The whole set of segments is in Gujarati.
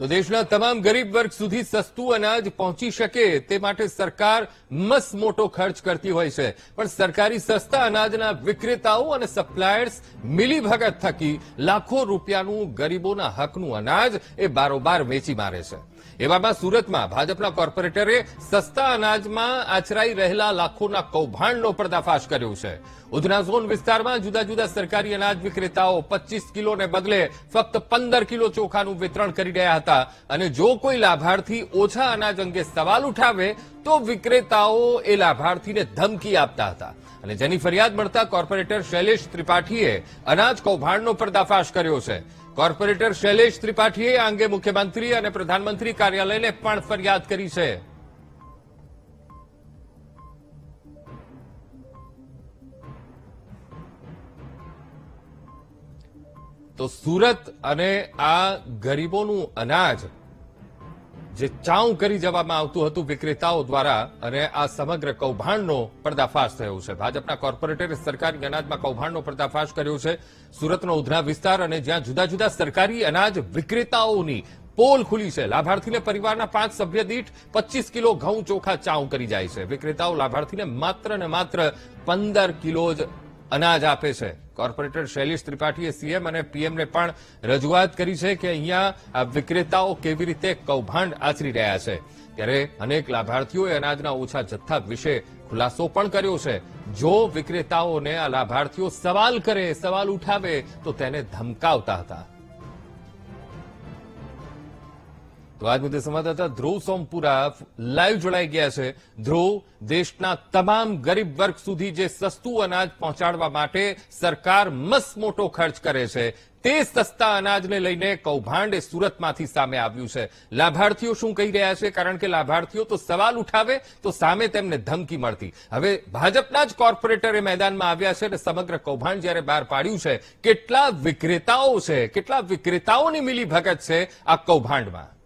તો દેશના તમામ ગરીબ વર્ગ સુધી સસ્તું અનાજ પહોંચી શકે તે માટે સરકાર મસ મોટો ખર્ચ કરતી હોય છે. પણ સરકારી સસ્તા અનાજના વિક્રેતાઓ અને સપ્લાયર્સ મિલીભગત થકી લાખો રૂપિયાનું ગરીબોના હકનું અનાજ એ બારોબાર વેચી મારે છે. એવામાં સુરતમાં ભાજપના કોર્પોરેટરે સસ્તા અનાજમાં આચરાઈ રહેલા લાખોના કૌભાંડનો પર્દાફાશ કર્યો છે. ઉધના ઝોન વિસ્તારમાં જુદા જુદા સરકારી અનાજ વિક્રેતાઓ પચીસ કિલોને બદલે ફક્ત પંદર કિલો ચોખાનું વિતરણ કરી રહ્યા હતા અને જો કોઈ લાભાર્થી ઓછા અનાજ અંગે સવાલ ઉઠાવે તો વિક્રેતાઓ એ લાભાર્થીને ધમકી આપતા હતા. અને જેની ફરિયાદ મળતા કોર્પોરેટર શૈલેષ ત્રિપાઠીએ અનાજ કૌભાંડનો પર્દાફાશ કર્યો છે. કોર્પોરેટર શૈલેષ ત્રિપાઠીએ આ અંગે મુખ્યમંત્રી અને પ્રધાનમંત્રી કાર્યાલયને પણ ફરિયાદ કરી છે. તો સુરત અને આ ગરીબોનું અનાજ જે ચાઉ કરી જવામાં આવતું હતું વિક્રેતાઓ દ્વારા અને આ સમગ્ર કૌભાંડનો પર્દાફાશ થયો છે. ભાજપના કોર્પોરેટરે સરકારી અનાજમાં કૌભાંડનો પર્દાફાશ કર્યો છે. સુરતનો ઉધના વિસ્તાર અને જ્યાં જુદા જુદા સરકારી અનાજ વિક્રેતાઓની પોલ ખુલી છે. લાભાર્થીને પરિવારના પાંચ સભ્ય દીઠ પચીસ કિલો ઘઉં ચોખા ચાઉ કરી જાય છે. વિક્રેતાઓ લાભાર્થીને માત્ર ને માત્ર પંદર કિલો જ અનાજ આપે છે. કોર્પોરેટર શૈલેષ ત્રિપાઠીએ સીએમ અને પીએમને પણ રજૂઆત કરી છે કે અહીંયા વિક્રેતાઓ કેવી રીતે કૌભાંડ આચરી રહ્યા છે. ત્યારે અનેક લાભાર્થીઓએ અનાજના ઓછા જથ્થા વિશે ખુલાસો પણ કર્યો છે. જો વિક્રેતાઓને આ લાભાર્થીઓ સવાલ કરે, સવાલ ઉઠાવે, તો તેને ધમકાવતા હતા. તો આજ મુદ્દે સંવાદદાતા ધ્રુવ સોમપુરા લાઈવ જોડાઈ ગયા છે. ધ્રુવ, દેશના તમામ ગરીબ વર્ગ સુધી જે સસ્તું અનાજ પહોંચાડવા માટે સરકાર મસ મોટો ખર્ચ કરે છે, તે સસ્તા અનાજને લઈને કૌભાંડ એ સુરતમાંથી સામે આવ્યું છે. લાભાર્થીઓ શું કહી રહ્યા છે? કારણ કે લાભાર્થીઓ તો સવાલ ઉઠાવે, તો સામે તેમને ધમકી મળતી. હવે ભાજપના જ કોર્પોરેટરે મેદાનમાં આવ્યા છે અને સમગ્ર કૌભાંડ જ્યારે બહાર પાડ્યું છે, કેટલા વિક્રેતાઓ છે, કેટલા વિક્રેતાઓની મિલીભગત છે આ કૌભાંડમાં?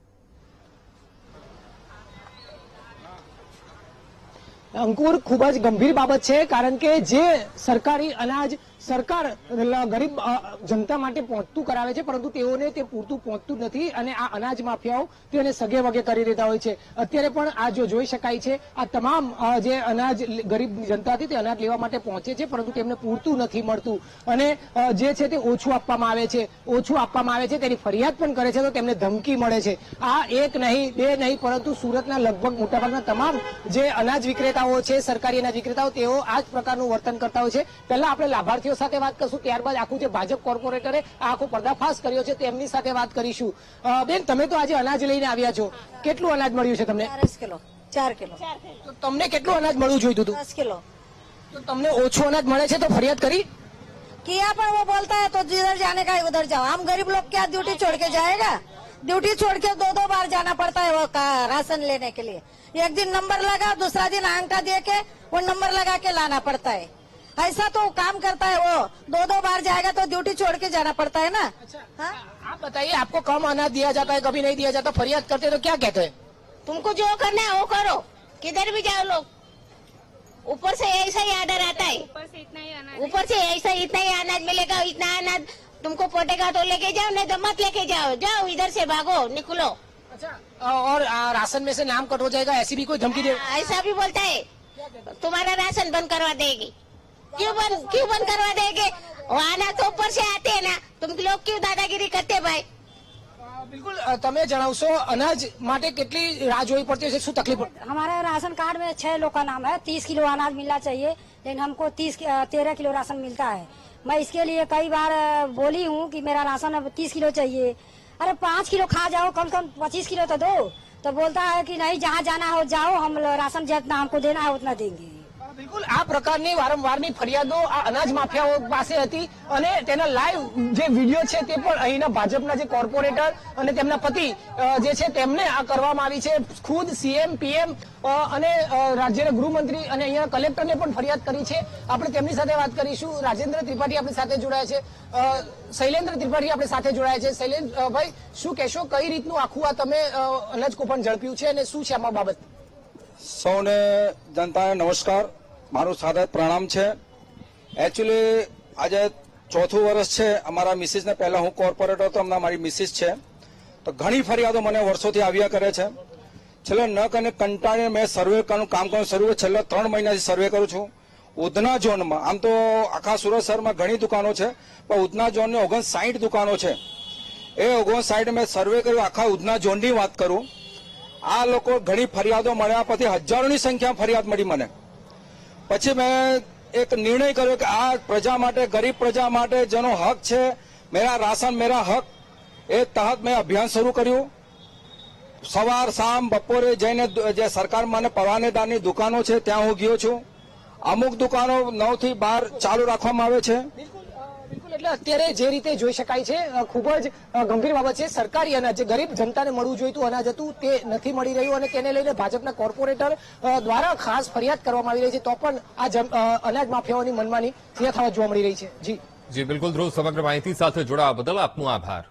અંકુર ખૂબ જ ગંભીર બાબત છે કારણ કે જે સરકારી અનાજ સરકાર ગરીબ જનતા માટે પહોંચતું કરાવે છે, પરંતુ તેઓને તે પૂરતું પહોંચતું નથી અને આ અનાજ માફિયાઓ તેને સગે વગે કરી દેતા હોય છે. અત્યારે પણ આ જો જોઈ શકાય છે, આ તમામ જે અનાજ ગરીબ જનતા હતી તે અનાજ લેવા માટે પહોંચે છે, પરંતુ તેમને પૂરતું નથી મળતું. અને જે છે તે ઓછું આપવામાં આવે છે, ઓછું આપવામાં આવે છે, તેની ફરિયાદ પણ કરે છે તો તેમને ધમકી મળે છે. આ એક નહીં, બે નહીં, પરંતુ સુરતના લગભગ મોટાભાગના તમામ જે અનાજ વિક્રેતાઓ છે, સરકારી અનાજ વિક્રેતાઓ, તેઓ આ જ પ્રકારનું વર્તન કરતા હોય છે. પહેલા આપણે લાભાર્થીઓ સાથે વાત કરશું ત્યારબાદ આખું જે ભાજપ કોર્પોરેટરે આ આખો પર્દાફાશ કર્યો છે તેમની સાથે વાત કરીશું અ, બેન તમે તો આજે અનાજ લઈને આવ્યા છો કેટલું અનાજ મળ્યું છે તમને દસ કિલો ચાર કિલો તો તમને કેટલું અનાજ મળવું જોઈતું હતું दस किलो તો તમને ઓછું અનાજ મળે છે તો ફરિયાદ કરી किया पर वो बोलता है तो जिधर जाने का है उधर जाओ हम गरीब लोग क्या ड्यूटी छोड़ के जाएगा ड्यूटी छोड़ के दो दो बार जाना पड़ता है वो का- राशन लेने के लिए एक दिन नंबर लगा दूसरा दिन अंगठा दे के वो नंबर लगा के लाना पड़ता है ऐसा तो काम करता है वो। दो दो बार जाएगा तो ड्यूटी छोड़ के जाना पड़ता है ना। हाँ? आप बताइए आपको कम अनाज दिया जाता है कभी नहीं दिया जाता फरियाद करते तो क्या कहते हैं? तुमको जो करना है वो करो। किधर भी जाओ लोग। ऊपर से ऐसा ही आर्डर आता है। ऊपर से इतना ही अनाज ऊपर से ऐसा इतना ही अनाज मिलेगा इतना अनाज तुमको पटेगा तो लेके जाओ नहीं तो मत लेके जाओ। जाओ इधर से भागो निकलो। अच्छा और राशन में से नाम कट हो जाएगा ऐसी भी कोई धमकी दे ऐसा भी बोलता है? तुम्हारा राशन बंद करवा देगी। क्यों बंद क्यों बंद करवा देंगे वो अनाज तो ऊपर से आते हैं ना तुम लोग क्यों दादागिरी करते भाई અ, બિલકુલ અ, તમે જણાવશો અનાજ માટે કેટલી રાહ જોવી પડતી હશે શું તકલીફ પડતી? हमारे राशन कार्ड में छह लोग का नाम है तीस किलो अनाज मिलना चाहिए लेकिन हमको तीस तेरह किलो राशन मिलता है मैं इसके लिए कई बार अ, बोली हूँ कि मेरा राशन अब तीस किलो चाहिए अरे पाँच किलो खा जाओ कम से कम पच्चीस किलो तो दो तो बोलता है कि नहीं जहाँ जाना हो जाओ हम राशन जितना हमको देना है उतना देंगे અ, બિલકુલ, આ પ્રકારની વારંવારની ફરિયાદો આ અનાજ માફિયાઓ પાસે હતી અને તેના લાઈવ જે વીડિયો છે તે પણ અહીંના ભાજપના જે કોર્પોરેટર અને તેમના પતિ જે છે તેમને આ કરવામાં આવી છે. ખુદ સીએમ પીએમ અને રાજ્યના ગૃહમંત્રી અને અહીંયા કલેક્ટરને પણ ફરિયાદ કરી છે. આપણે તેમની સાથે વાત કરીશું. રાજેન્દ્ર ત્રિપાઠી આપણી સાથે જોડાયા છે. શૈલેન્દ્ર ત્રિપાઠી આપણી સાથે જોડાયા છે. શૈલેન્દ્ર ભાઈ, શું કહેશો? કઈ રીતનું આખું આ તમે અનાજ કૂપન ઝડપ્યું છે અને શું છે આમાં બાબત? સૌને, જનતાને નમસ્કાર. મારું સાદર પ્રણામ છે. એકચ્યુઅલી આજે ચોથું વર્ષ છે. અમારા મિસિસને પહેલાં હું કોર્પોરેટર હતો, હમણાં મારી મિસિસ છે. તો ઘણી ફરિયાદો મને વર્ષોથી આવ્યા કરે છે. છેલ્લે ન અને કંટાળીને મેં સર્વે કરવાનું, કામ કરવાનું શરૂ છેલ્લા ત્રણ મહિનાથી સર્વે કરું છું. ઉધના ઝોનમાં, આમ તો આખા સુરત શહેરમાં ઘણી દુકાનો છે, પણ ઉધના ઝોનની ઓગણસાઠ દુકાનો છે. એ ઓગણસાઠ મેં સર્વે કર્યું, આખા ઉધના ઝોનની વાત કરું. આ લોકો ઘણી ફરિયાદો મળ્યા, પછી હજારોની સંખ્યામાં ફરિયાદ મળી મને. પછી મેં એક નિર્ણય કર્યો કે આ પ્રજા માટે, ગરીબ પ્રજા માટે જેનો હક છે, મેરા રાશન, મેરા હક, એ તહત મેં અભિયાન શરૂ કર્યું. સવાર, શામ, બપોરે જઈને જે સરકાર મને પરવાનેદારની દુકાનો છે, ત્યાં હું ગયો છું. અમુક દુકાનો નવથી બાર ચાલુ રાખવામાં આવે છે. એટલે અત્યારે જે રીતે જોઈ શકાય છે ખૂબ જ ગંભીર બાબત છે. સરકારી અનાજ, જે ગરીબ જનતાને મળવું જોઈતું અનાજ હતું, તે નથી મળી રહ્યું અને તેને લઈને ભાજપના કોર્પોરેટર દ્વારા ખાસ ફરિયાદ કરવામાં આવી રહી છે. તો પણ આ અનાજ માફિયાઓની મનમાની યથાવત જોવા મળી રહી છે. જી. જી, બિલકુલ ધ્રુવ, સમગ્ર માહિતી સાથે જોડાવા બદલ આપનો આભાર.